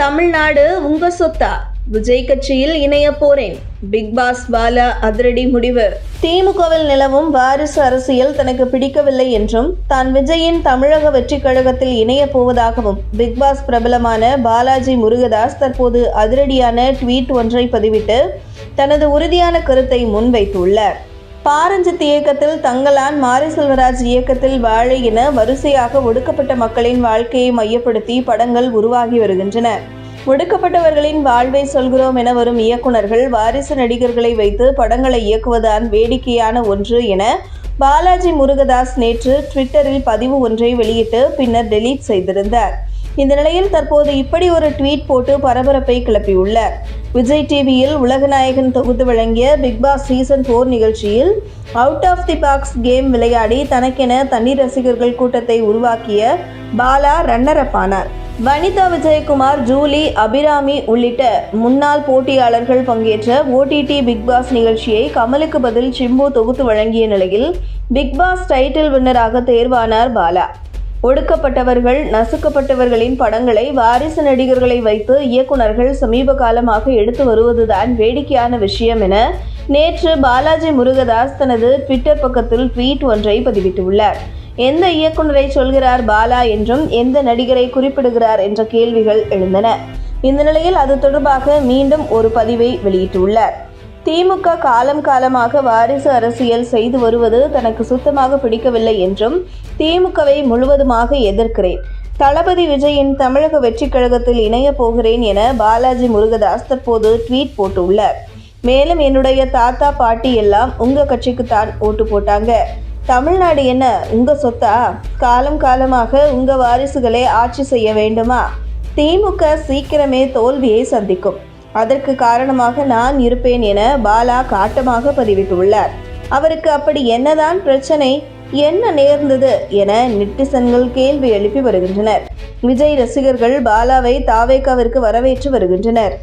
தமிழ்நாடு உங்க சொத்தா. விஜய் கட்சியில் இணைய போறேன். பிக் பாஸ் பாலா அதிரடி முடிவு. திமுகவில் நிலவும் வாரிசு அரசியல் தனக்கு பிடிக்கவில்லை என்றும் தான் விஜயின் தமிழக வெற்றிக் கழகத்தில் இணைய போவதாகவும் பிக் பாஸ் பிரபலமான பாலாஜி முருகதாஸ் தற்போது அதிரடியான ட்வீட் ஒன்றை பதிவிட்டு தனது உறுதியான கருத்தை முன்வைத்துள்ளார். பாரஞ்சித் இயக்கத்தில் தங்கலான் மாரி செல்வராஜ் இயக்கத்தில் வாழை என வரிசையாக ஒடுக்கப்பட்ட மக்களின் வாழ்க்கையை மையப்படுத்தி படங்கள் உருவாகி வருகின்றன. ஒடுக்கப்பட்டவர்களின் வாழ்வை சொல்கிறோம் என வரும் இயக்குனர்கள் வாரிசு நடிகர்களை வைத்து படங்களை இயக்குவதுதான் வேடிக்கையான ஒன்று என பாலாஜி முருகதாஸ் நேற்று ட்விட்டரில் பதிவு ஒன்றை வெளியிட்டு பின்னர் டெலீட் செய்திருந்தார். இந்த நிலையில் தற்போது இப்படி ஒரு ட்வீட் போட்டு பரபரப்பை கிளப்பியுள்ளார். விஜய் டிவியில் உலகநாயகன் தொகுத்து வழங்கிய பிக் பாஸ் சீசன் போர் நிகழ்ச்சியில் out of the box game விளையாடி தனக்கென தனி ரசிகர்கள் கூட்டத்தை உருவாக்கிய பாலா ரன்னர் அப் ஆனார். வனிதா விஜயகுமார் ஜூலி அபிராமி உள்ளிட்ட முன்னாள் போட்டியாளர்கள் பங்கேற்ற ஓடிடி பிக் பாஸ் நிகழ்ச்சியை கமலுக்கு பதில் சிம்பு தொகுத்து வழங்கிய நிலையில் பிக் பாஸ் டைட்டில் வின்னராக தேர்வானார் பாலா. ஒடுக்கப்பட்டவர்கள் நசுக்கப்பட்டவர்களின் படங்களை வாரிசு நடிகர்களை வைத்து இயக்குனர்கள் சமீப காலமாக எடுத்து வருவதுதான் வேடிக்கையான விஷயம் என நேற்று பாலாஜி முருகதாஸ் தனது ட்விட்டர் பக்கத்தில் ட்வீட் ஒன்றை பதிவிட்டுள்ளார். எந்த இயக்குநரை சொல்கிறார் பாலா என்றும் எந்த நடிகரை குறிப்பிடுகிறார் என்ற கேள்விகள் எழுந்தன. இந்த நிலையில் அது தொடர்பாக மீண்டும் ஒரு பதிவை வெளியிட்டுள்ளார். திமுக காலம் காலமாக வாரிசு அரசியல் செய்து வருவது தனக்கு சுத்தமாக பிடிக்கவில்லை என்றும் திமுகவை முழுவதுமாக எதிர்க்கிறேன். தளபதி விஜயின் தமிழக வெற்றிக் கழகத்தில் இணையப் போகிறேன் என பாலாஜி முருகதாஸ் தற்போது ட்வீட் போட்டுள்ளார். மேலும் என்னுடைய தாத்தா பாட்டி எல்லாம் உங்க கட்சிக்குத்தான் ஓட்டு போட்டாங்க. தமிழ்நாடு என்ன உங்க சொத்தா? காலம் காலமாக உங்க வாரிசுகளே ஆட்சி செய்ய வேண்டுமா? திமுக சீக்கிரமே தோல்வியை சந்திக்கும். அதற்கு காரணமாக நான் இருப்பேன் என பாலா காட்டமாக பதிவிட்டுள்ளார். அவருக்கு அப்படி என்னதான் பிரச்சனை என்ன நேர்ந்தது என நெட்டிசன்கள் கேள்வி எழுப்பி வருகின்றனர். விஜய் ரசிகர்கள் பாலாவை தாவேக்காவிற்கு வரவேற்று வருகின்றனர்.